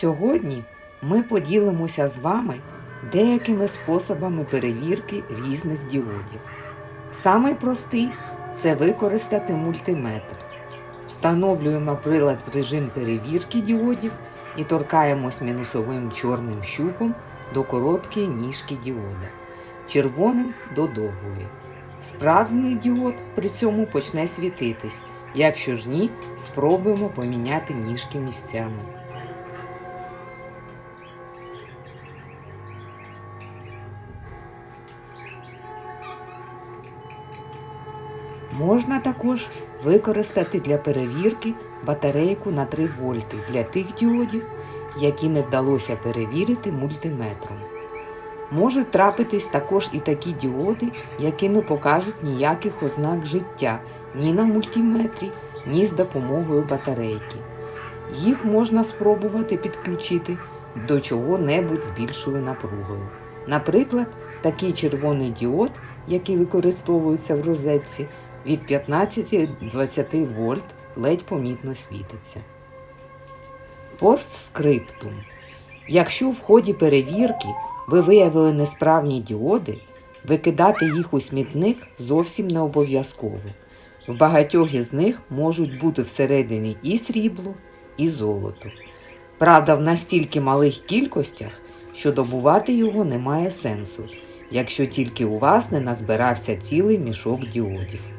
Сьогодні ми поділимося з вами деякими способами перевірки різних діодів. Самий простий це використати мультиметр. Встановлюємо прилад в режим перевірки діодів і торкаємось мінусовим чорним щупом до короткої ніжки діода, червоним до довгої. Справжній діод при цьому почне світитись. Якщо ж ні, спробуємо поміняти ніжки місцями. Можна також використати для перевірки батарейку на 3 вольти для тих діодів, які не вдалося перевірити мультиметром. Можуть трапитись також і такі діоди, які не покажуть ніяких ознак життя ні на мультиметрі, ні з допомогою батарейки. Їх можна спробувати підключити до чого-небудь з більшою напругою. Наприклад, такий червоний діод, який використовується в розетці, від 15-20 вольт ледь помітно світиться. Постскриптум. Якщо в ході перевірки ви виявили несправні діоди, викидати їх у смітник зовсім не обов'язково. В багатьох із них можуть бути всередині і срібло, і золото. Правда, в настільки малих кількостях, що добувати його немає сенсу, якщо тільки у вас не назбирався цілий мішок діодів.